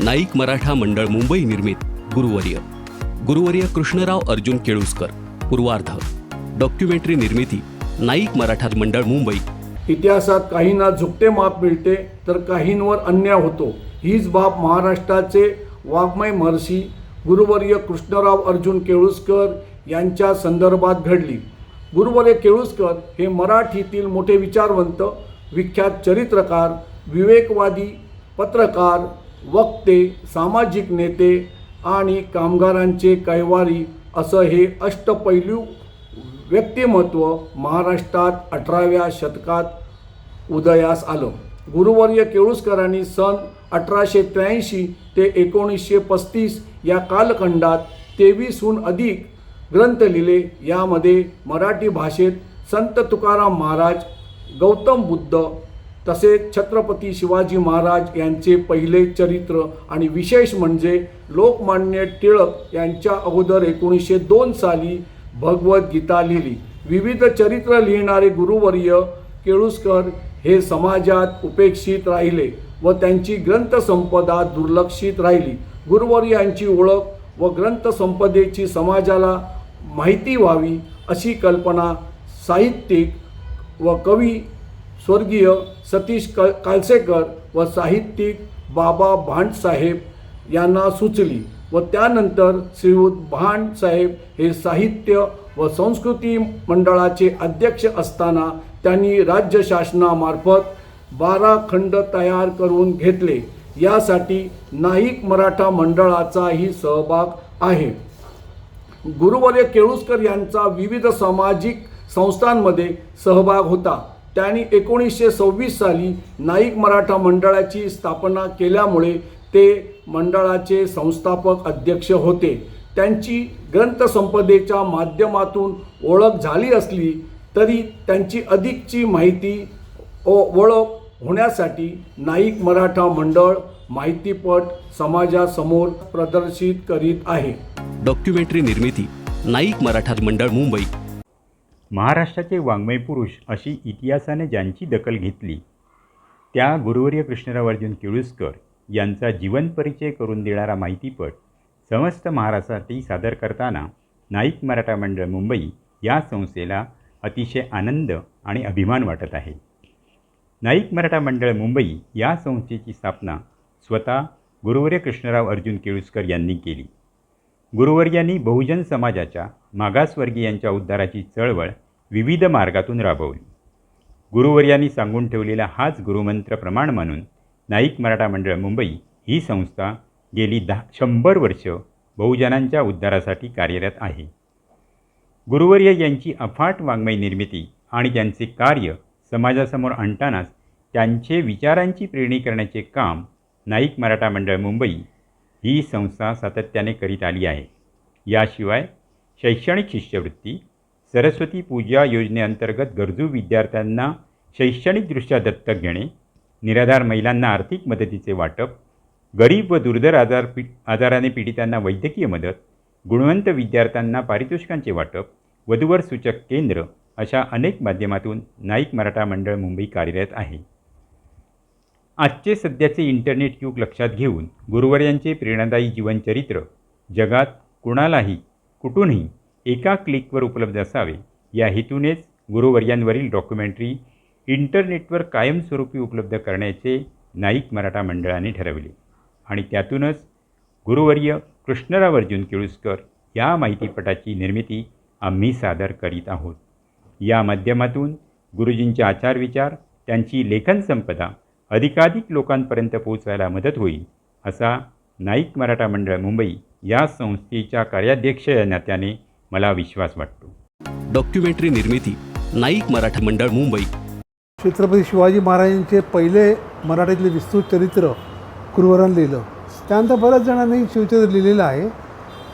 नाईक मराठा मंडळ मुंबई निर्मित गुरुवर्य. गुरुवर्य कृष्णराव अर्जुन केळुसकर पूर्वार्ध. डॉक्युमेंटरी निर्मिती नाईक मराठा मंडळ मुंबई. इतिहासात काहींना झुकते माप मिळते तर काहींवर अन्याय होतो. हीच बाब महाराष्ट्राचे वाङ्मय महर्षी गुरुवर्य कृष्णराव अर्जुन केळुसकर यांच्या संदर्भात घडली. गुरुवर्य केळुसकर हे मराठीतील मोठे विचारवंत विख्यात चरित्रकार विवेकवादी पत्रकार वक्ते सामाजिक नेते आणि कामगारांचे कैवारी असं हे अष्टपैलू व्यक्तिमत्व महाराष्ट्रात अठराव्या शतकात उदयास आलं. गुरुवर्य केळुसकरांनी सन अठराशे त्र्याऐंशी ते एकोणीसशे पस्तीस या कालखंडात तेवीसहून अधिक ग्रंथ लिहिले. यामध्ये मराठी भाषेत संत तुकाराम महाराज गौतम बुद्ध तसेच छत्रपती शिवाजी महाराज यांचे पहिले चरित्र आणि विशेष म्हणजे लोकमान्य टिळक यांच्या अगोदर एकोणीसशे दोन साली भगवद्गीता लिहिली. विविध चरित्र लिहिणारे गुरुवर्य केळुसकर हे समाजात उपेक्षित राहिले व त्यांची ग्रंथसंपदा दुर्लक्षित राहिली. गुरुवर्य यांची ओळख व ग्रंथसंपदेची समाजाला माहिती व्हावी अशी कल्पना साहित्यिक व कवी स्वर्गीय सतीश क कालसेकर व साहित्यिक बाबा भांडसाहेब यांना सुचली व त्यानंतर श्रीयुत भांडसाहेब हे साहित्य व संस्कृती मंडळाचे अध्यक्ष असताना त्यांनी राज्य शासनामार्फत बारा खंड तयार करून घेतले. यासाठी नाईक मराठा मंडळाचाही सहभाग आहे. गुरुवर्य केळुसकर यांचा विविध सामाजिक संस्थांमध्ये सहभाग होता. त्यांनी एकोणीसशे सव्वीस साली नाईक मराठा मंडळाची स्थापना केल्यामुळे ते मंडळाचे संस्थापक अध्यक्ष होते. त्यांची ग्रंथसंपदेच्या माध्यमातून ओळख झाली असली तरी त्यांची अधिकची माहिती ओ ओळख होण्यासाठी नाईक मराठा मंडळ माहितीपट समाजासमोर प्रदर्शित करीत आहे. डॉक्युमेंटरी निर्मिती नाईक मराठा मंडळ मुंबई. महाराष्ट्राचे वाङ्मय पुरुष अशी इतिहासाने ज्यांची दखल घेतली. त्या गुरुवर्य कृष्णराव अर्जुन केळुसकर यांचा जीवन परिचय करून देणारा माहितीपट समस्त महाराष्ट्रासाठी सादर करताना नाईक मराठा मंडळ मुंबई या संस्थेला अतिशय आनंद आणि अभिमान वाटत आहे. नाईक मराठा मंडळ मुंबई या संस्थेची स्थापना स्वतः गुरुवर्य कृष्णराव अर्जुन केळुसकर यांनी केली. गुरुवर्यांनी बहुजन समाजाच्या मागासवर्गीयांच्या उद्धाराची चळवळ विविध मार्गातून राबवली. गुरुवर्यांनी सांगून ठेवलेला हाच गुरुमंत्र प्रमाण म्हणून नाईक मराठा मंडळ मुंबई ही संस्था गेली दहा शंभर वर्ष बहुजनांच्या उद्धारासाठी कार्यरत आहे. गुरुवर्य यांची अफाट वाङ्मय निर्मिती आणि त्यांचे कार्य समाजासमोर आणतानाच त्यांचे विचारांची प्रेरणी करण्याचे काम नाईक मराठा मंडळ मुंबई ही संस्था सातत्याने करीत आली आहे. याशिवाय शैक्षणिक शिष्यवृत्ती सरस्वती पूजा योजनेअंतर्गत गरजू विद्यार्थ्यांना शैक्षणिकदृष्ट्या दत्तक घेणे निराधार महिलांना आर्थिक मदतीचे वाटप गरीब व दुर्धर आजार पी आजाराने पीडितांना वैद्यकीय मदत गुणवंत विद्यार्थ्यांना पारितोषिकांचे वाटप वधूवर सूचक केंद्र अशा अनेक माध्यमातून नाईक मराठा मंडळ मुंबई कार्यरत आहे. आजचे सध्याचे इंटरनेट युग लक्षात घेऊन गुरुवर्यांचे प्रेरणादायी जीवनचरित्र जगात कुणालाही कुठूनही एका क्लिकवर उपलब्ध असावे या हेतूनेच गुरुवर्यांवरील डॉक्युमेंटरी इंटरनेटवर कायमस्वरूपी उपलब्ध करण्याचे नाईक मराठा मंडळाने ठरवले. आणि त्यातूनच गुरुवर्य कृष्णराव अर्जुन केळुसकर या माहितीपटाची निर्मिती आम्ही सादर करीत आहोत. या माध्यमातून गुरुजींचे आचारविचार त्यांची लेखन संपदा अधिकाधिक लोकांपर्यंत पोहोचायला मदत होईल असा नाईक मराठा मंडळ मुंबई या संस्थेच्या कार्याध्यक्ष या नात्याने मला विश्वास वाटतो. डॉक्युमेंटरी निर्मिती नाईक मराठा मंडळ मुंबई. छत्रपती शिवाजी महाराजांचे पहिले मराठीतले विस्तृत चरित्र कुरुवरान लिहिलं. त्यानंतर बऱ्याच जणांनी शिवचरित्र लिहिलेलं आहे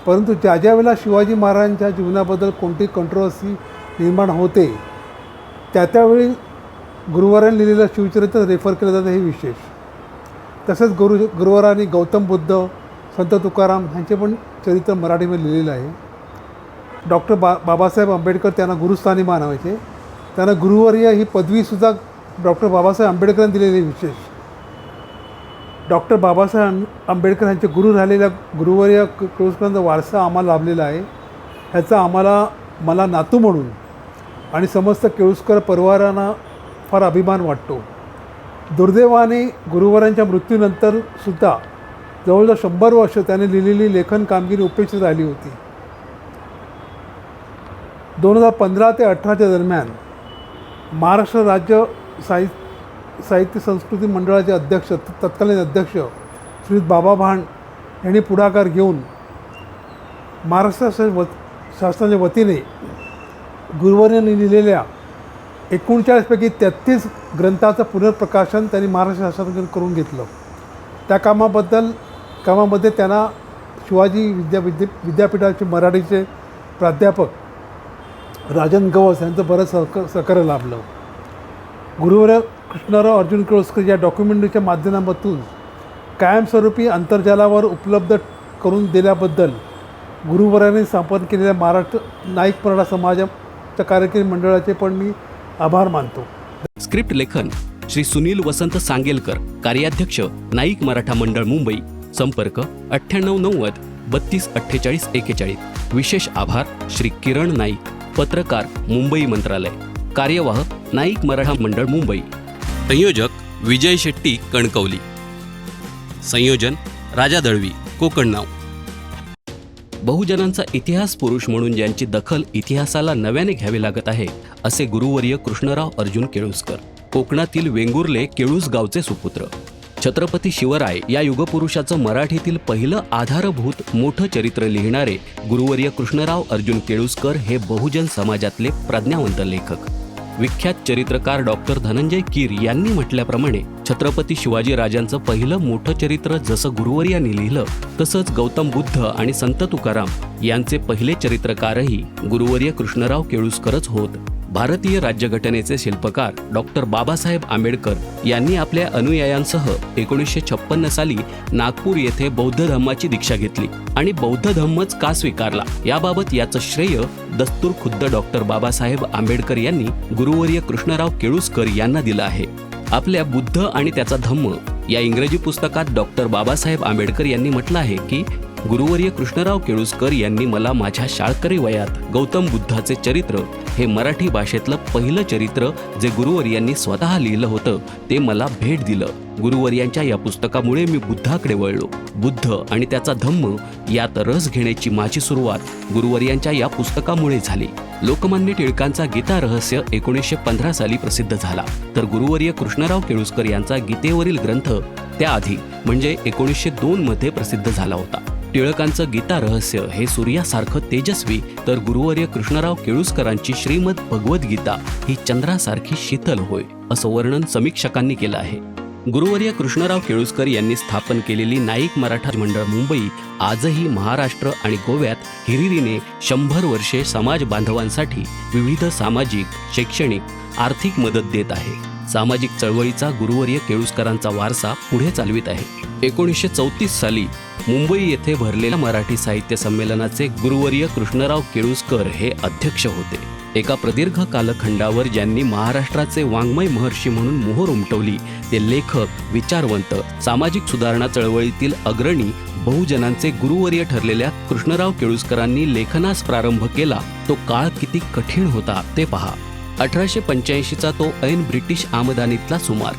परंतु ज्या ज्या वेळेला शिवाजी महाराजांच्या जीवनाबद्दल कोणती कंट्रोवर्सी निर्माण होते त्या त्यावेळी गुरुवारांनी लिहिलेलं शिवचरित्र रेफर केलं जातं हे विशेष. तसंच गुरु गुरुवारांनी गौतम बुद्ध संत तुकाराम ह्यांचे पण चरित्र मराठीमध्ये लिहिलेलं आहे. डॉक्टर बा बाबासाहेब आंबेडकर त्यांना गुरुस्थानी मानावायचे. त्यांना गुरुवर्य ही पदवीसुद्धा डॉक्टर बाबासाहेब आंबेडकरांनी दिलेली विशेष. डॉक्टर बाबासाहेब आंबेडकर यांचे गुरु राहिलेल्या गुरुवर्य क- वारसा आम्हाला लाभलेला आहे. ह्याचा आम्हाला मला नातू म्हणून आणि समस्त केळुसकर परिवारांना फार अभिमान वाटतो. दुर्दैवाने गुरुवारांच्या मृत्यूनंतर सुद्धा जवळजवळ शंभर वर्ष त्याने लिहिलेली लेखन कामगिरी उपेक्षित राहिली होती. दोन हजार पंधरा ते अठराच्या दरम्यान महाराष्ट्र राज्य साहि साहित्य संस्कृती मंडळाचे अध्यक्ष तत्कालीन अध्यक्ष श्री बाबा भांड यांनी पुढाकार घेऊन महाराष्ट्र व शासनाच्या वतीने गुरुवर्यांनी लिहिलेल्या एकोणचाळीसपैकी तेहत्तीस ग्रंथाचं पुनर्प्रकाशन त्यांनी महाराष्ट्र शासनाकडून करून घेतलं. त्या कामाबद्दल कामामध्ये त्यांना शिवाजी विद्या विद्या विद्यापीठाचे मराठीचे प्राध्यापक राजन गवस यांचं बरंच सहक सहकार्य लाभलं. गुरुवर कृष्णराव अर्जुन केळुसकर या डॉक्युमेंटरीच्या माध्यमातून कायमस्वरूपी आंतरजालावर उपलब्ध करून दिल्याबद्दल गुरुवराने स्थापन केलेल्या महाराष्ट्र नाईक मराठा समाजाच्या कार्यकारी मंडळाचे पण मी आभार मानतो. स्क्रिप्ट लेखन श्री सुनील वसंत सांगेलकर कार्याध्यक्ष नाईक मराठा मंडळ मुंबई संपर्क अठ्ठ्याण्णव नव्वद बत्तीस अठ्ठेचाळीस एकेचाळीस. विशेष आभार श्री किरण नाईक पत्रकार मुंबई मंत्रालय. कार्यवाह नाईक मराठा मंडळ मुंबई. संयोजक विजय शेट्टी कणकवली. संयोजन राजा दळवी कोकण नाव. बहुजनांचा इतिहास पुरुष म्हणून ज्यांची दखल इतिहासाला नव्याने घ्यावी लागत आहे असे गुरुवर्य कृष्णराव अर्जुन केळुसकर. कोकणातील वेंगुर्ले केळूस गावचे सुपुत्र. छत्रपती शिवराय या युगपुरुषाचं मराठीतील पहिलं आधारभूत मोठं चरित्र लिहिणारे गुरुवर्य कृष्णराव अर्जुन केळुसकर हे बहुजन समाजातले प्रज्ञावंत लेखक. विख्यात चरित्रकार डॉक्टर धनंजय कीर यांनी म्हटल्याप्रमाणे छत्रपती शिवाजी राजांचं पहिलं मोठं चरित्र जसं गुरुवर यांनी लिहिलं तसंच गौतम बुद्ध आणि संत तुकाराम यांचे पहिले चरित्रकारही गुरुवर्य कृष्णराव केळुसकरच होत. भारतीय राज्यघटनेचे शिल्पकार डॉक्टर बाबासाहेब आंबेडकर यांनी आपल्या अनुयायांसह एकोणीसशे छप्पन्न साली नागपूर येथे बौद्ध धम्माची दीक्षा घेतली आणि बौद्ध धम्मच का स्वीकारला? याबाबत याचं श्रेय दस्तूर खुद्द डॉक्टर बाबासाहेब आंबेडकर यांनी गुरुवर्य कृष्णराव केळुसकर यांना दिलं आहे. आपल्या बुद्ध आणि त्याचा धम्म या इंग्रजी पुस्तकात डॉक्टर बाबासाहेब आंबेडकर यांनी म्हटलं आहे की गुरुवर्य कृष्णराव केळुसकर यांनी मला माझ्या शाळकरी वयात गौतम बुद्धाचे चरित्र हे मराठी भाषेतलं पहिलं चरित्र जे गुरुवर्यांनी स्वतः लिहिलं होतं ते मला भेट दिलं. गुरुवर्यांच्या या पुस्तकामुळे मी बुद्धाकडे वळलो. बुद्ध आणि त्याचा धम्म यात रस घेण्याची माझी सुरुवात गुरुवर्यांच्या या पुस्तकामुळे झाली. लोकमान्य टिळकांचा गीता रहस्य एकोणीसशे पंधरा साली प्रसिद्ध झाला. तर गुरुवर्य कृष्णराव केळुसकर यांचा गीतेवरील ग्रंथ त्याआधी म्हणजे एकोणीसशे दोन मध्ये प्रसिद्ध झाला होता. टिळकांचं गीता रहस्य हे सूर्यासारखं तेजस्वी तर गुरुवर्य कृष्णराव केळुसकरांची श्रीमद भगवद्गीता ही चंद्रासारखी शीतल होय असं वर्णन समीक्षकांनी केलं आहे. गुरुवर्य कृष्णराव केळुसकर यांनी स्थापन केलेली नाईक मराठा मंडळ मुंबई आजही महाराष्ट्र आणि गोव्यात हिरिरीने शंभर वर्षे समाज बांधवांसाठी विविध सामाजिक शैक्षणिक आर्थिक मदत देत आहे. सामाजिक चळवळीचा गुरुवर्य केळुसकरांचा वारसा पुढे चालवित आहे. एकोणीसशे चौतीस साली मुंबई येथे भरलेल्या मराठी साहित्य संमेलनाचे गुरुवर्य कृष्णराव केळुसकर हे अध्यक्ष होते. एका प्रदीर्घ कालखंडावर ज्यांनी महाराष्ट्राचे वाङ्मय महर्षी म्हणून मोहर उमटवली ते लेखक विचारवंत सामाजिक सुधारणा चळवळीतील अग्रणी बहुजनांचे गुरुवर्य ठरलेल्या कृष्णराव केळुसकरांनी लेखनास प्रारंभ केला तो काळ किती कठीण होता ते पहा. अठराशे पंच्याऐंशीचा तो ऐन ब्रिटिश आमदानीतला सुमार.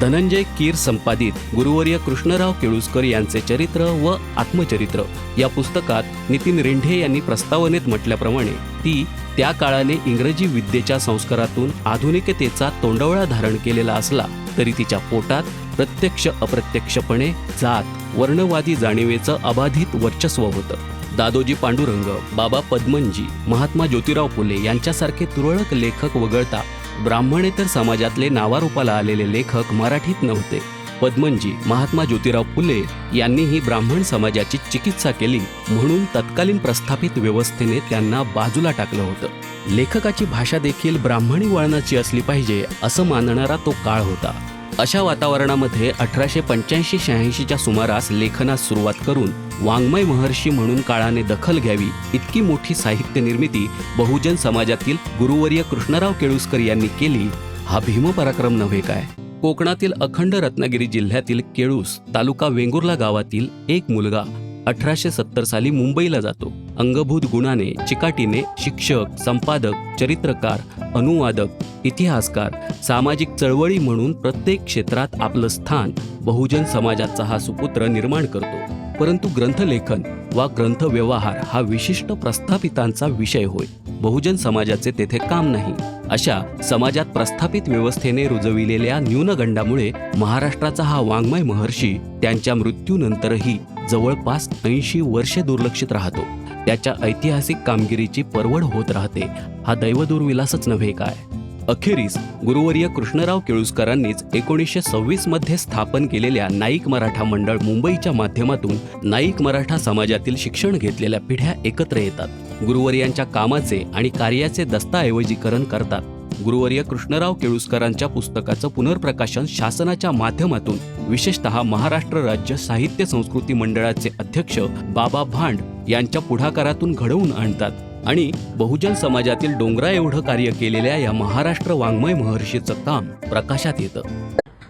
धनंजय कीर संपादित गुरुवर्य कृष्णराव केळुसकर यांचे चरित्र व आत्मचरित्र. या पुस्तकात नितीन रेंढे यांनी प्रस्तावनेत म्हटल्याप्रमाणे ती त्या काळाने इंग्रजी विद्येच्या संस्कारातून आधुनिकतेचा तोंडवळा धारण केलेला असला तरी तिच्या पोटात प्रत्यक्ष अप्रत्यक्षपणे जात वर्णवादी जाणीवेचं अबाधित वर्चस्व होतं. दादोजी पांडुरंग बाबा पद्मनजी महात्मा ज्योतिराव फुले यांच्यासारखे तुरळक लेखक वगळता ब्राह्मणेतर समाजातले नावारूपाला आलेले लेखक मराठीत नव्हते. पद्मनजी महात्मा ज्योतिराव फुले यांनीही ब्राह्मण समाजाची चिकित्सा केली म्हणून तत्कालीन प्रस्थापित व्यवस्थेने त्यांना बाजूला टाकलं होतं. लेखकाची भाषा देखील ब्राह्मणी वळणाची असली पाहिजे असं मानणारा तो काळ होता. अशा वातावरणामध्ये अठराशे पंच्याऐंशी शहाऐंशीच्या सुमारास लेखनास सुरुवात करून वाङ्मय महर्षी म्हणून काळाने दखल घ्यावी इतकी मोठी साहित्य निर्मिती बहुजन समाजातील गुरुवर्य कृष्णराव केळुसकर यांनी केली हा भीमपराक्रम नव्हे काय? कोकणातील अखंड रत्नागिरी जिल्ह्यातील केळूस तालुका वेंगुर्ला गावातील एक मुलगा अठराशे सत्तर साली मुंबईला जातो. अंगभूत गुणाने चिकाटीने शिक्षक संपादक चरित्रकार अनुवादक इतिहासकार सामाजिक चळवळी म्हणून प्रत्येक क्षेत्रात आपलं स्थान बहुजन समाजाचा हा सुपुत्र निर्माण करतो. परंतु ग्रंथलेखन वा ग्रंथ व्यवहार हा विशिष्ट प्रस्थापितांचा विषय होय. बहुजन समाजाचे तेथे काम नाही. अशा समाजात प्रस्थापित व्यवस्थेने रुजविलेल्या न्यूनगंडामुळे महाराष्ट्राचा हा वाङ्मय महर्षी त्यांच्या मृत्यूनंतरही जवळपास ऐंशी वर्षे दुर्लक्षित राहतो. त्याच्या ऐतिहासिक कामगिरीची परवड होत राहते. हा दैवदुर्विलासच नव्हे काय? अखेरीस गुरुवर्य कृष्णराव केळुसकरांनीच एकोणीसशे सव्वीसमध्ये स्थापन केलेल्या नाईक मराठा मंडळ मुंबईच्या माध्यमातून नाईक मराठा समाजातील शिक्षण घेतलेल्या पिढ्या एकत्र येतात. गुरुवर्यांच्या कामाचे आणि कार्याचे दस्तऐवजीकरण करतात. गुरुवर्य कृष्णराव केळुसकरांच्या पुस्तकाचं पुनर्प्रकाशन शासनाच्या माध्यमातून विशेषतः महाराष्ट्र राज्य साहित्य संस्कृती मंडळाचे अध्यक्ष बाबा भांड यांच्या पुढाकारातून घडवून आणतात. आणि बहुजन समाजातील डोंगरा एवढं कार्य केलेल्या या महाराष्ट्र वाङ्मय महर्षीचं काम प्रकाशात येतं.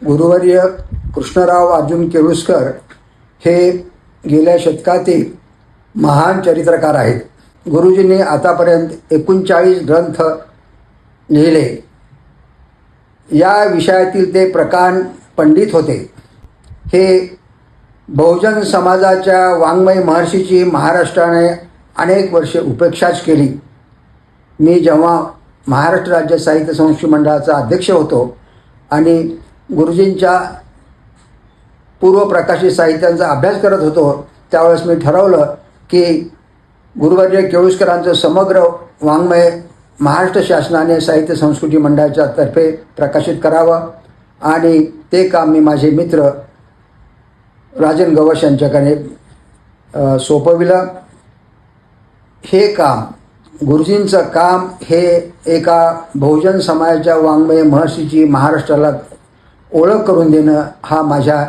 गुरुवर्य कृष्णराव अर्जुन केळुसकर हे गेल्या शतकातील महान चरित्रकार आहेत. गुरुजींनी आतापर्यंत एकोणचाळीस ग्रंथ लिहिले. या विषयातील ते प्रकांड पंडित होते. हे बहुजन समाजाच्या वाङ्मय महर्षीची महाराष्ट्राने अनेक वर्षे उपेक्षाच केली. मी जेव्हा महाराष्ट्र राज्य साहित्य संस्कृती मंडळाचा अध्यक्ष होतो आणि गुरुजींच्या पूर्वप्रकाशित साहित्यांचा अभ्यास करत होतो त्यावेळेस मी ठरवलं की गुरुवर्य केळुसकरांचं समग्र वाङ्मय महाराष्ट्र शासनाने साहित्य संस्कृती मंडळाच्या तर्फे प्रकाशित करावं आणि ते काम मी माझे मित्र राजन गवश यांच्याकडे सोपविलं. हे काम गुरुजींचं काम हे एका बहुजन समाजाच्या वाङ्मय महर्षीची महाराष्ट्राला ओळख करून देणं हा माझ्या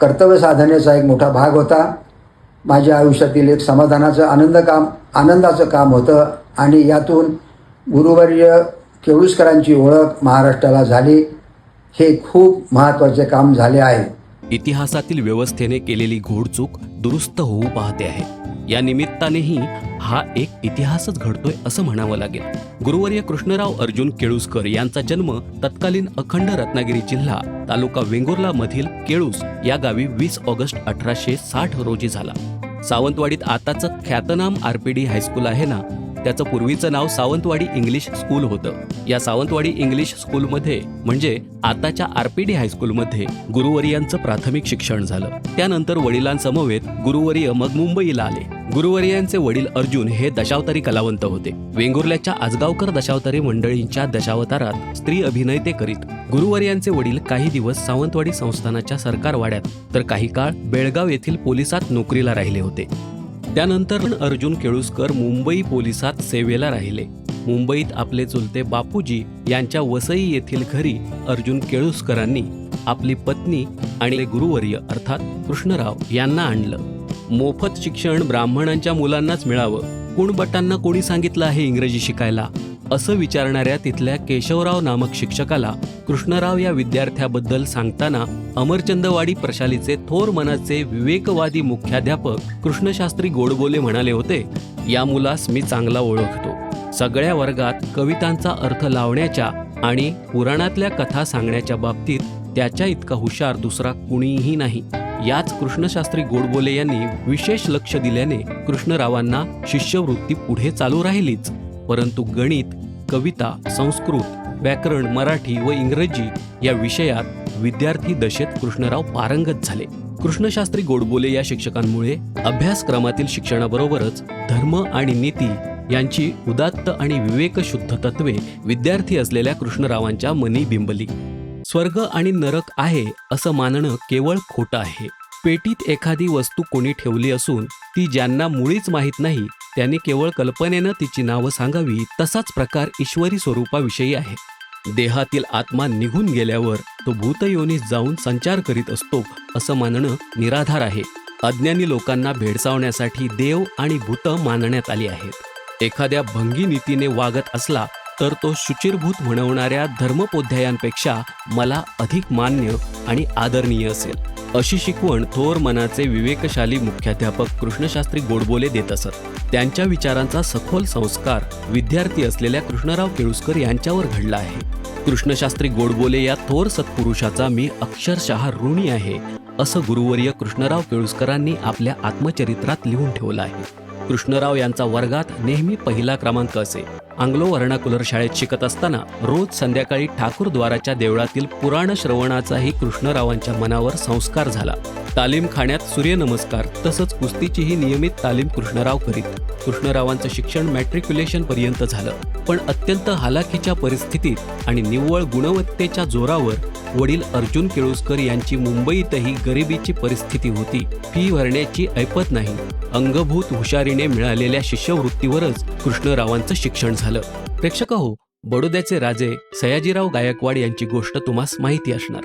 कर्तव्य साधनेचा एक मोठा भाग होता. माझ्या आयुष्यातील एक समाधानाचं आनंद काम आनंदाचं काम होतं आणि यातून गुरुवर्य केळुसकरांची ओळख महाराष्ट्राला झाली. हे खूप महत्त्वाचे काम झाले आहे. इतिहासातील व्यवस्थेने केलेली घोडचूक दुरुस्त होऊ पाहते आहे. या निमित्तानेही हा एक इतिहासच घडतोय असं म्हणावं लागेल. गुरुवर्य कृष्णराव अर्जुन केळुसकर यांचा जन्म तत्कालीन अखंड रत्नागिरी जिल्हा तालुका वेंगुर्ला मधील केळूस या गावी वीस ऑगस्ट अठराशे साठ रोजी झाला. सावंतवाडीत आताचं ख्यातनाम आरपीडी हायस्कूल आहे ना त्याचं पूर्वीचं नाव सावंतवाडी इंग्लिश स्कूल होतं. या सावंतवाडी इंग्लिश स्कूलमध्ये म्हणजे आताच्या आरपीडी हायस्कूलमध्ये गुरुवर्यांचं प्राथमिक शिक्षण झालं. त्यानंतर वडिलांसमवेत गुरुवर्य मग मुंबईला आले. गुरुवर्यांचे वडील अर्जुन हे दशावतारी कलावंत होते. वेंगुर्ल्याच्या आजगावकर दशावतारी मंडळींच्या दशावतारात स्त्री अभिनय ते करीत गुरुवर्यांचे वडील काही दिवस सावंतवाडी संस्थानाच्या सरकारवाड्यात तर काही काळ बेळगाव येथील पोलिसात नोकरीला राहिले होते. त्यानंतर अर्जुन केळुसकर मुंबई पोलिसात सेवेला राहिले. मुंबईत आपले चुलते बापूजी यांच्या वसई येथील घरी अर्जुन केळुसकरांनी आपली पत्नी आणि गुरुवर्य अर्थात कृष्णराव यांना आणलं. मोफत शिक्षण ब्राह्मणांच्या मुलांनाच मिळावं. कुणबटांना कोणी सांगितलं आहे इंग्रजी शिकायला? असं विचारणाऱ्या तिथल्या केशवराव नामक शिक्षकाला कृष्णराव या विद्यार्थ्याबद्दल सांगताना अमरचंदवाडी प्रशालीचे थोर मनाचे विवेकवादी मुख्याध्यापक कृष्णशास्त्री गोडबोले म्हणाले होते या मुलास मी चांगला ओळखतो. सगळ्या वर्गात कवितांचा अर्थ लावण्याच्या आणि पुराणातल्या कथा सांगण्याच्या बाबतीत त्याच्या इतका हुशार दुसरा कुणीही नाही. याच कृष्णशास्त्री गोडबोले यांनी विशेष लक्ष दिल्याने कृष्णरावांना शिष्यवृत्ती पुढे चालू राहिलीच. परंतु गणित कविता संस्कृत व्याकरण मराठी व इंग्रजी या विषयात विद्यार्थी दशेत कृष्णराव पारंगत झाले. कृष्णशास्त्री गोडबोले या शिक्षकांमुळे अभ्यासक्रमातील शिक्षणाबरोबरच धर्म आणि नीती यांची उदात्त आणि विवेकशुद्ध तत्वे विद्यार्थी असलेल्या कृष्णरावांच्या मनी बिंबली. स्वर्ग आणि नरक आहे असं मानणं केवळ खोटं आहे. पेटीत एखादी वस्तू कोणी ठेवली असून ती ज्यांना मुळीच माहीत नाही त्यांनी केवळ कल्पनेनं तिची नावं सांगावी तसाच प्रकार ईश्वरी स्वरूपाविषयी आहे. देहातील आत्मा निघून गेल्यावर तो भूतयोनीस जाऊन संचार करीत असतो असं मानणं निराधार आहे. अज्ञानी लोकांना भेडसावण्यासाठी देव आणि भूत मानण्यात आली आहेत. एखाद्या भंगी नीतीने वागत असला तर तो शुचिरभूत म्हणवणाऱ्या धर्मपोध्यायांपेक्षा मला अधिक मान्य आणि आदरणीय असेल. अशी शिकवण थोर मनाचे विवेकशाली मुख्याध्यापक कृष्णशास्त्री गोडबोले देत असत. त्यांच्या विचारांचा सखोल संस्कार विद्यार्थी असलेल्या कृष्णराव केळुसकर यांच्यावर घडला आहे. कृष्णशास्त्री गोडबोले या थोर सत्पुरुषाचा मी अक्षरशः ऋणी आहे असं गुरुवर्य कृष्णराव केळुसकरांनी आपल्या आत्मचरित्रात लिहून ठेवलं आहे. कृष्णराव यांचा वर्गात नेहमी पहिला क्रमांक असे. आंग्लो वर्णाकुलर शाळेत शिकत असताना रोज संध्याकाळी ठाकूरद्वाराच्या देवळातील पुराण श्रवणाचाही कृष्णरावांच्या मनावर संस्कार झाला. तालीम खाण्यात सूर्यनमस्कार तसंच कुस्तीचीही नियमित तालीम कृष्णराव करीत. कृष्णरावांचं शिक्षण मॅट्रिक्युलेशन पर्यंत झालं. पण अत्यंत हालाखीच्या परिस्थितीत आणि निव्वळ गुणवत्तेच्या जोरावर वडील अर्जुन केळुसकर यांची मुंबईतही गरिबीची परिस्थिती होती. फी भरण्याची ऐपत नाही. अंगभूत हुशारीने मिळालेल्या शिष्यवृत्तीवरच कृष्णरावांचं शिक्षण झालं. प्रेक्षक हो बडोद्याचे राजे सयाजीराव गायकवाड यांची गोष्ट तुम्हास माहिती असणार.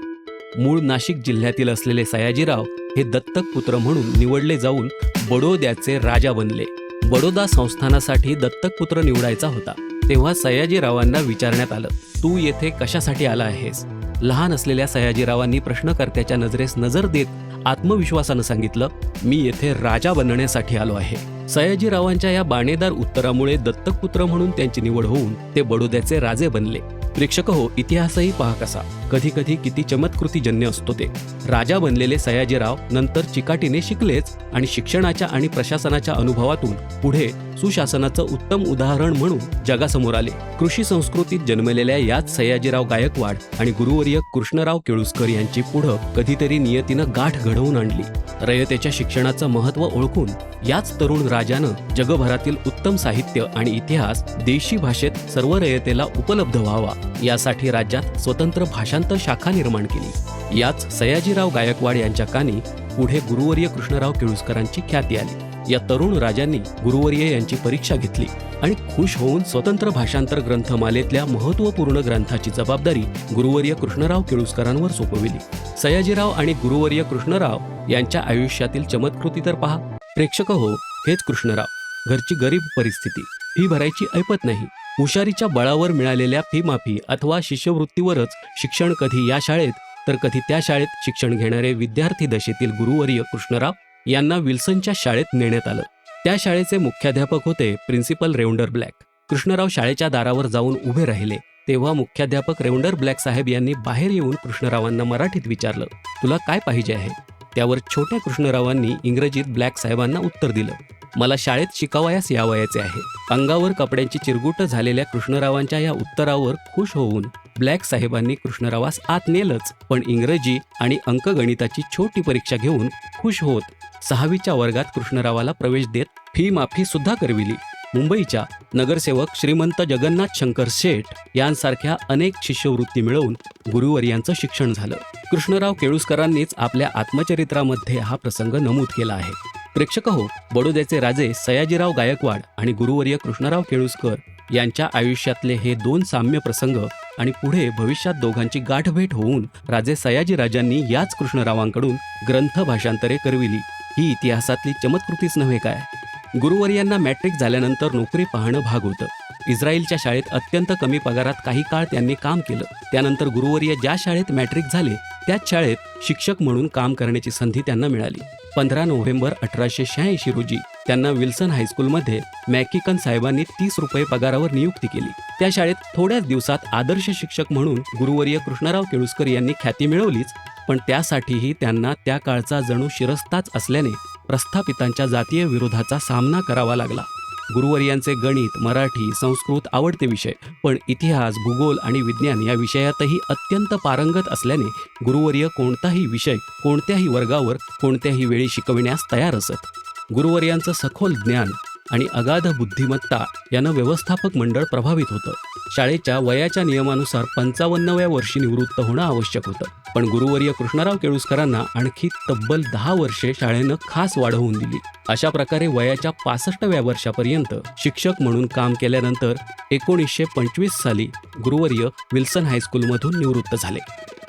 मूळ नाशिक जिल्ह्यातील असलेले सयाजीराव हे दत्तक पुत्र म्हणून निवडले जाऊन बडोद्याचे राजा बनले. बडोदा संस्थानासाठी दत्तक पुत्र निवडायचा होता तेव्हा सयाजीरावांना विचारण्यात आलं तू येथे कशासाठी आला आहेस? लहान असलेल्या सयाजीरावांनी प्रश्नकर्त्याच्या नजरेस नजर देत आत्मविश्वासानं सांगितलं मी येथे राजा बनण्यासाठी आलो आहे. सयाजीरावांच्या या बाणेदार उत्तरामुळे दत्तकपुत्र म्हणून त्यांची निवड होऊन ते बडोद्याचे राजे बनले. प्रेक्षक हो इतिहासही पहा कसा. कधी कधी किती चमत्कृतीजन्य असतो ते. राजा बनलेले सयाजीराव नंतर चिकाटीने शिकलेच आणि शिक्षणाच्या आणि प्रशासनाच्या अनुभवातून पुढे सुशासनाचं उत्तम उदाहरण म्हणून जगासमोर आले. कृषी संस्कृतीत जन्मलेल्या याच सयाजीराव गायकवाड आणि गुरुवर्य कृष्णराव केळुसकर यांची पुढं कधीतरी नियतीनं गाठ घडवून आणली. रयतेच्या शिक्षणाचं महत्त्व ओळखून याच तरुण राजानं जगभरातील उत्तम साहित्य आणि इतिहास देशी भाषेत सर्व रयतेला उपलब्ध व्हावा यासाठी राज्यात स्वतंत्र भाषांतर शाखा निर्माण केली. याच सयाजीराव गायकवाड यांच्या कानी पुढे गुरुवर्य कृष्णराव केळुसकरांची ख्याती आली. या तरुण राजांनी गुरुवर्य यांची परीक्षा घेतली आणि खुश होऊन स्वतंत्र भाषांतर ग्रंथमालेतल्या महत्त्वपूर्ण ग्रंथाची जबाबदारी गुरुवर्य कृष्णराव केळुसकरांवर सोपविली. सयाजीराव आणि गुरुवर्य कृष्णराव यांच्या आयुष्यातील चमत्कृती तर पहा. प्रेक्षक हो हेच कृष्णराव. घरची गरीब परिस्थिती. फी भरायची ऐपत नाही. हुशारीच्या बळावर मिळालेल्या फी माफी अथवा शिष्यवृत्तीवरच शिक्षण कधी या शाळेत तर कधी त्या शाळेत शिक्षण घेणारे विद्यार्थी दशेतील गुरुवर्य कृष्णराव यांना विल्सनच्या शाळेत नेण्यात आलं. त्या शाळेचे मुख्याध्यापक होते प्रिन्सिपल रेवंडर ब्लॅक. कृष्णराव शाळेच्या दारावर जाऊन उभे राहिले तेव्हा मुख्याध्यापक रेवंडर ब्लॅक साहेब यांनी बाहेर येऊन कृष्णरावांना मराठीत विचारलं तुला काय पाहिजे आहे? त्यावर छोट्या कृष्णरावांनी इंग्रजीत ब्लॅक साहेबांना उत्तर दिलं मला शाळेत शिकावयास यावयाचे आहे. अंगावर कपड्यांची चिरगुट झालेल्या कृष्णरावांच्या या उत्तरावर खुश होऊन ब्लॅक साहेबांनी कृष्णरावास आत नेलंच पण इंग्रजी आणि अंकगणिताची छोटी परीक्षा घेऊन खुश होत सहावीच्या वर्गात कृष्णरावाला प्रवेश देत फी माफी सुद्धा करविली. मुंबईच्या नगरसेवक श्रीमंत जगन्नाथ शंकर शेठ यांसारख्या अनेक शिष्यवृत्ती मिळवून गुरुवर्यांचं शिक्षण झालं. कृष्णराव केळुसकरांनीच आपल्या आत्मचरित्रामध्ये हा प्रसंग नमूद केला आहे. प्रेक्षक हो बडोद्याचे राजे सयाजीराव गायकवाड आणि गुरुवर्य कृष्णराव केळुसकर यांच्या आयुष्यातले हे दोन साम्य प्रसंग आणि पुढे भविष्यात दोघांची गाठभेट होऊन राजे सयाजीराजांनी याच कृष्णरावांकडून ग्रंथ भाषांतरे करविली. ही इतिहासातली चमत्कृतीच नव्हे काय? गुरुवर्यांना मॅट्रिक झाल्यानंतर नोकरी पाहणं भाग होतं. इस्रायलच्या शाळेत अत्यंत कमी पगारात काही काळ त्यांनी काम केलं. त्यानंतर गुरुवर्य ज्या शाळेत मॅट्रिक झाले त्याच शाळेत शिक्षक म्हणून काम करण्याची संधी त्यांना मिळाली. पंधरा नोव्हेंबर अठराशे शहाऐंशी रोजी त्यांना विल्सन हायस्कूलमध्ये मॅकिकन साहेबांनी तीस रुपये पगारावर नियुक्ती केली. त्या शाळेत थोड्याच दिवसात आदर्श शिक्षक म्हणून गुरुवर्य कृष्णराव केळुसकर यांनी ख्याती मिळवलीच पण त्यासाठीही त्यांना त्या काळचा जणू शिरस्ताच असल्याने प्रस्थापितांच्या जातीय विरोधाचा सामना करावा लागला. गुरुवर्यांचे गणित मराठी संस्कृत आवडते विषय पण इतिहास भूगोल आणि विज्ञान या विषयातही अत्यंत पारंगत असल्याने गुरुवर्य कोणताही विषय कोणत्याही वर्गावर कोणत्याही वेळी शिकविण्यास तयार असत. गुरुवर्यांचं सखोल ज्ञान आणि अगाध बुद्धिमत्ता यानं व्यवस्थापक मंडळ प्रभावित होतं. शाळेच्या वयाच्या नियमानुसार पंचावन्नव्या वर्षी निवृत्त होणं आवश्यक होतं. पण गुरुवर्य कृष्णराव केळुसकरांना आणखी तब्बल दहा वर्षे शाळेनं खास वाढवून दिली. अशा प्रकारे वयाच्या पासष्टव्या वर्षापर्यंत शिक्षक म्हणून काम केल्यानंतर एकोणीसशे पंचवीस साली गुरुवर्य विल्सन हायस्कूलमधून निवृत्त झाले.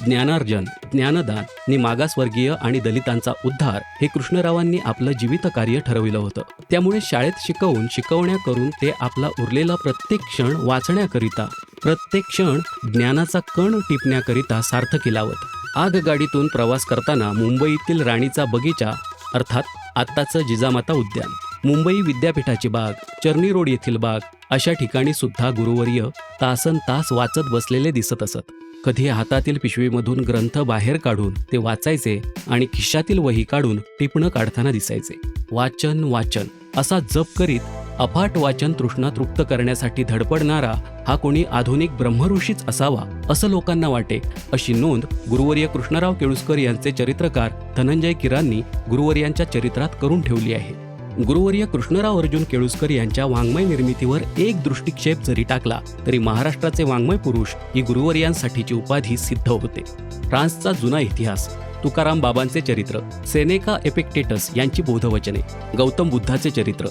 ज्ञानार्जन ज्ञानदान नि मागासवर्गीय आणि दलितांचा उद्धार हे कृष्णरावांनी आपलं जीवित कार्य ठरविलं होतं. त्यामुळे शाळेत शिकवून शिकवण्या करून ते आपला उरलेला प्रत्येक क्षण वाचण्याकरिता प्रत्येक क्षण ज्ञानाचा कण टिपण्याकरिता सार्थकी लावत आगगाडीतून प्रवास करताना मुंबईतील राणीचा बगीचा अर्थात आत्ताचं जिजामाता उद्यान मुंबई विद्यापीठाची बाग चर्नी रोड येथील बाग अशा ठिकाणी सुद्धा गुरुवर्य तासन तास वाचत बसलेले दिसत असत. कधी हातातील पिशवीमधून ग्रंथ बाहेर काढून ते वाचायचे आणि खिशातील वही काढून टिपणं काढताना दिसायचे. वाचन वाचन असा जप करीत अफाट वाचन तृष्णा तृप्त करण्यासाठी धडपडणारा हा कोणी आधुनिक ब्रह्मऋषीच असावा असं लोकांना वाटे अशी नोंद गुरुवर्य कृष्णराव केळुसकर यांचे चरित्रकार धनंजय किरांनी गुरुवर्यांच्या चरित्रात करून ठेवली आहे. गुरुवर्य कृष्णराव अर्जुन केळुसकर यांच्या वाङ्मय निर्मितीवर एक दृष्टिक्षेप जरी टाकला तरी महाराष्ट्राचे वाङ्मय पुरुष ही गुरुवर्यांसाठीची उपाधी सिद्ध होते. फ्रान्सचा जुना इतिहास तुकाराम बाबांचे चरित्र सेनेका एपेक्टेटस यांची बोधवचने गौतम बुद्धाचे चरित्र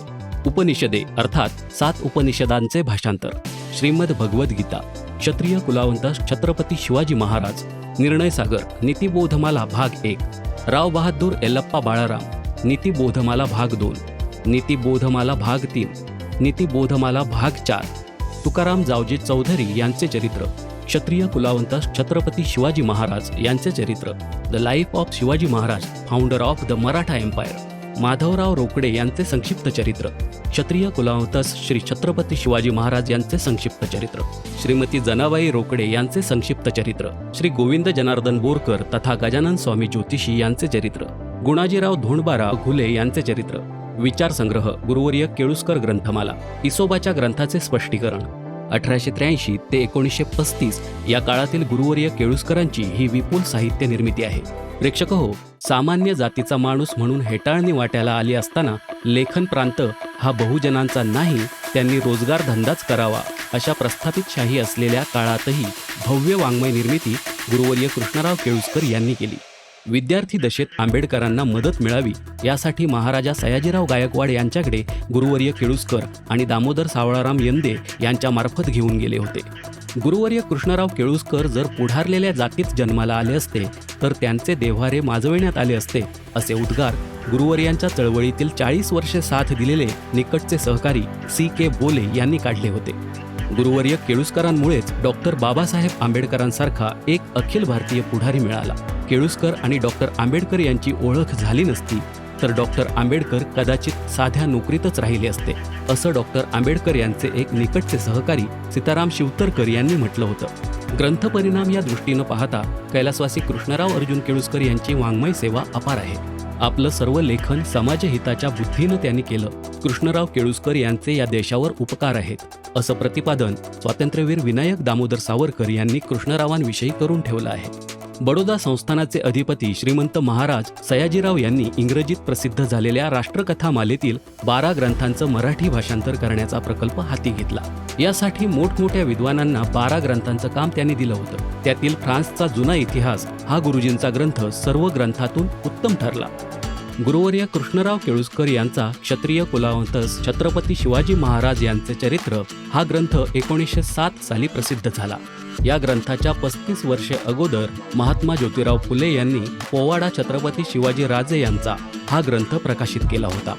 उपनिषदे अर्थात सात उपनिषदांचे भाषांतर श्रीमद भगवद्गीता क्षत्रिय कुलावंत छत्रपती शिवाजी महाराज निर्णय सागर नीतिबोधमाला भाग एक राव बहादूर एल्लप्पा बाळाराम नीतिबोधमाला भाग दोन नीतिबोधमाला भाग तीन नीतिबोधमाला भाग चार. तुकाराम जावजी चौधरी यांचे चरित्र क्षत्रिय कुलावंत छत्रपती शिवाजी महाराज यांचे चरित्र the life of Shivaji Maharaj founder of the Maratha empire. Madhavrao Rokade यांचे संक्षिप्त चरित्र क्षत्रिय कुलावंतस श्री छत्रपती शिवाजी महाराज यांचे संक्षिप्त चरित्र. श्रीमती जनाबाई रोकडे यांचे संक्षिप्त चरित्र श्री गोविंद जनार्दन बोरकर तथा गजानन स्वामी ज्योतिषी यांचे चरित्र. गुणाजीराव धोंडबारा घुले यांचे चरित्र. विचारसंग्रह गुरुवर्य केळुसकर ग्रंथमाला. इसोबाच्या ग्रंथाचे स्पष्टीकरण. अठराशे त्र्याऐंशी ते एकोणीसशे पस्तीस या काळातील गुरुवर्य केळुसकरांची ही विपुल साहित्य निर्मिती आहे. प्रेक्षक हो सामान्य जातीचा माणूस म्हणून हेटाळणी वाट्याला आली असताना लेखन प्रांत हा बहुजनांचा नाही त्यांनी रोजगार धंदाच करावा अशा प्रस्थापित शाही असलेल्या काळातही भव्य वाङ्मय निर्मिती गुरुवर्य कृष्णराव केळुसकर यांनी केली. विद्यार्थी दशेत आंबेडकरांना मदत मिळावी यासाठी महाराजा सयाजीराव गायकवाड यांच्याकडे गुरुवर्य केळुसकर आणि दामोदर सावळाराम यंदे यांच्यामार्फत घेऊन गेले होते. गुरुवर्य कृष्णराव केळुसकर जर पुढारलेल्या जातीत जन्माला आले असते तर त्यांचे देव्हारे माजविण्यात आले असते असे उद्गार गुरुवर्यांच्या चळवळीतील चाळीस वर्षे साथ दिलेले निकटचे सहकारी सी के बोले यांनी काढले होते. गुरुवर्य केळुसकरांमुळेच डॉक्टर बाबासाहेब आंबेडकरांसारखा एक अखिल भारतीय पुढारी मिळाला. केळुसकर आणि डॉक्टर आंबेडकर यांची ओळख झाली नसती तर डॉक्टर आंबेडकर कदाचित साध्या नोकरीतच राहिले असते असं डॉक्टर आंबेडकर यांचे एक निकटचे सहकारी सीताराम शिवतरकर यांनी म्हटलं होतं. ग्रंथपरिणाम या दृष्टीनं पाहता कैलासवासी कृष्णराव अर्जुन केळुसकर यांची वाङ्मय सेवा अपार आहे. आपलं सर्व लेखन समाजहिताच्या बुद्धीनं त्यांनी केलं. कृष्णराव केळुसकर यांचे या देशावर उपकार आहेत असं प्रतिपादन स्वातंत्र्यवीर विनायक दामोदर सावरकर यांनी कृष्णरावांविषयी करून ठेवलं आहे. बडोदा संस्थानाचे अधिपती श्रीमंत महाराज सयाजीराव यांनी इंग्रजीत प्रसिद्ध झालेल्या राष्ट्रकथा मालेतील बारा ग्रंथांचं मराठी भाषांतर करण्याचा प्रकल्प हाती घेतला. यासाठी मोठमोठ्या विद्वानांना बारा ग्रंथांचं काम त्यांनी दिलं होतं. त्यातील फ्रान्सचा जुना इतिहास हा गुरुजींचा ग्रंथ सर्व ग्रंथातून उत्तम ठरला. गुरुवर्य कृष्णराव केळुसकर यांचा क्षत्रिय कुलावंतस छत्रपती शिवाजी महाराज यांचे चरित्र हा ग्रंथ एकोणीसशे सात साली प्रसिद्ध झाला. या ग्रंथाच्या पस्तीस वर्षे अगोदर महात्मा ज्योतिराव फुले यांनी पोवाडा छत्रपती शिवाजी राजे यांचा हा ग्रंथ प्रकाशित केला होता.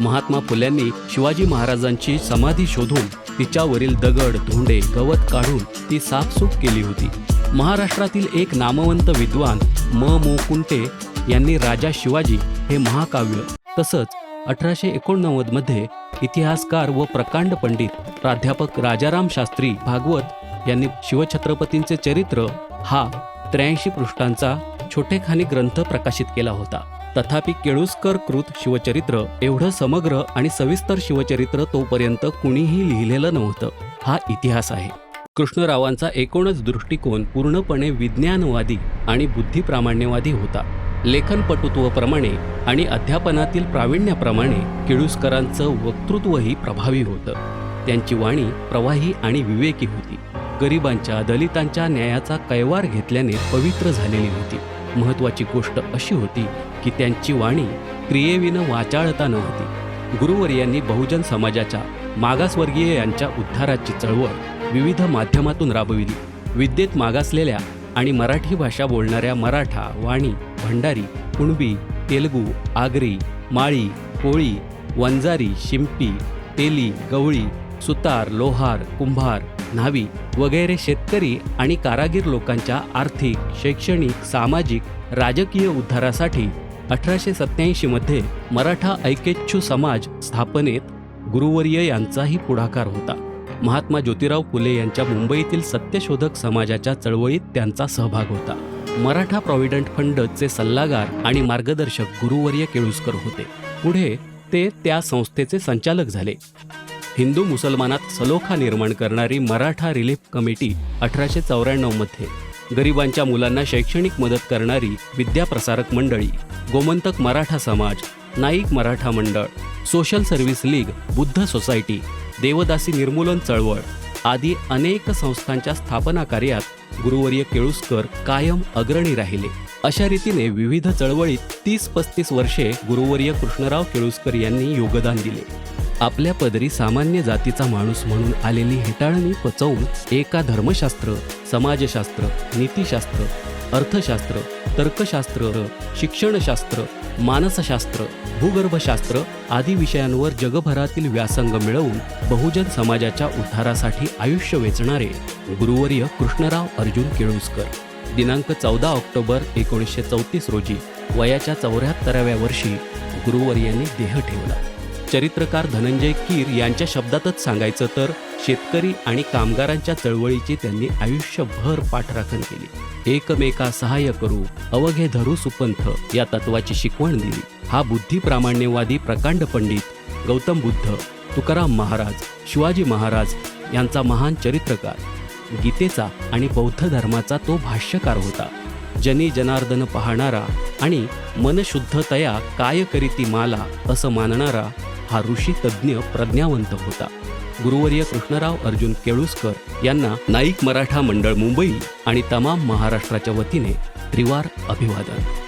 महात्मा फुल्यांनी शिवाजी महाराजांची समाधी शोधून तिच्यावरील दगड धोंडे गवत काढून ती साफसूफ केली होती. महाराष्ट्रातील एक नामवंत विद्वान म. मो. कुंटे यांनी राजा शिवाजी हे महाकाव्य तसंच अठराशे एकोणनव्वदमध्ये इतिहासकार व प्रकांड पंडित प्राध्यापक राजाराम शास्त्री भागवत यांनी शिवछत्रपतींचे चरित्र हा त्र्याऐंशी पृष्ठांचा छोटेखानी ग्रंथ प्रकाशित केला होता. तथापि केळुसकर कृत शिवचरित्र एवढं समग्र आणि सविस्तर शिवचरित्र तोपर्यंत कुणीही लिहिलेलं नव्हतं. हा इतिहास आहे. कृष्णरावांचा एकूणच दृष्टिकोन पूर्णपणे विज्ञानवादी आणि बुद्धिप्रामाण्यवादी होता. लेखनपटुत्वप्रमाणे आणि अध्यापनातील प्रावीण्याप्रमाणे केळुसकरांचं वक्तृत्वही प्रभावी होतं. त्यांची वाणी प्रवाही आणि विवेकी होती. गरिबांच्या दलितांच्या न्यायाचा कैवार घेतल्याने पवित्र झालेली होती. महत्वाची गोष्ट अशी होती की त्यांची वाणी क्रियेविनं वाचाळता नव्हती. गुरुवर्यांनी बहुजन समाजाच्या मागासवर्गीय यांच्या उद्धाराची चळवळ विविध माध्यमातून राबविली. विद्येत मागासलेल्या आणि मराठी भाषा बोलणाऱ्या मराठा वाणी भंडारी कुणबी तेलगू आगरी माळी कोळी वंजारी शिंपी तेली गवळी सुतार लोहार कुंभार न्हावी वगैरे शेतकरी आणि कारागीर लोकांच्या आर्थिक शैक्षणिक सामाजिक राजकीय उद्धारासाठी अठराशे सत्याऐंशीमध्ये मराठा ऐकेच्छू समाज स्थापनेत गुरुवर्य यांचाही पुढाकार होता. महात्मा ज्योतिराव फुले यांच्या मुंबईतील सत्यशोधक समाजाच्या चळवळीत त्यांचा सहभाग होता. मराठा प्रॉव्हिडंट फंडचे सल्लागार आणि मार्गदर्शक गुरुवर्य केळुसकर होते. पुढे ते त्या संस्थेचे संचालक झाले. हिंदू मुसलमानात सलोखा निर्माण करणारी मराठा रिलीफ कमिटी अठराशे चौऱ्याण्णवमध्ये गरिबांच्या मुलांना शैक्षणिक मदत करणारी विद्याप्रसारक मंडळी गोमंतक मराठा समाज Naik Maratha Mandal social service league Buddha society devadasi निर्मूलन चळवळ आदी अनेक संस्थांच्या स्थापना कार्यात गुरुवर्य केळुसकर कायम अग्रणी राहिले. अशा रीतीने विविध चळवळीत तीस पस्तीस वर्षे गुरुवर्य कृष्णराव केळुसकर यांनी योगदान दिले. आपल्या पदरी सामान्य जातीचा माणूस म्हणून आलेली हेटाळणी पचवून एका धर्मशास्त्र समाजशास्त्र नीतिशास्त्र अर्थशास्त्र तर्कशास्त्र शिक्षणशास्त्र मानसशास्त्र भूगर्भशास्त्र आदी विषयांवर जगभरातील व्यासंग मिळवून बहुजन समाजाच्या उद्धारासाठी आयुष्य वेचणारे गुरुवर्य कृष्णराव अर्जुन केळुसकर. दिनांक चौदा ऑक्टोबर एकोणीसशे चौतीस रोजी वयाच्या चौऱ्याहत्तराव्या वर्षी गुरुवर्यांनी देह ठेवला. चरित्रकार धनंजय कीर यांच्या शब्दातच सांगायचं तर शेतकरी आणि कामगारांच्या चळवळीची त्यांनी आयुष्यभर पाठराखण केली. एकमेका सहाय्य करू अवघे धरू सुपंथ या तत्वाची शिकवण दिली. हा बुद्धिप्रामाण्यवादी प्रकांड पंडित गौतम बुद्ध तुकाराम महाराज शिवाजी महाराज यांचा महान चरित्रकार. गीतेचा आणि बौद्ध धर्माचा तो भाष्यकार होता. जनी जनार्दन पाहणारा आणि मनशुद्धतया काय करीती माला असं मानणारा हा ऋषी तज्ज्ञ प्रज्ञावंत होता. गुरुवर्य कृष्णराव अर्जुन केळुसकर यांना नाईक मराठा मंडळ मुंबई आणि तमाम महाराष्ट्राच्या वतीने त्रिवार अभिवादन.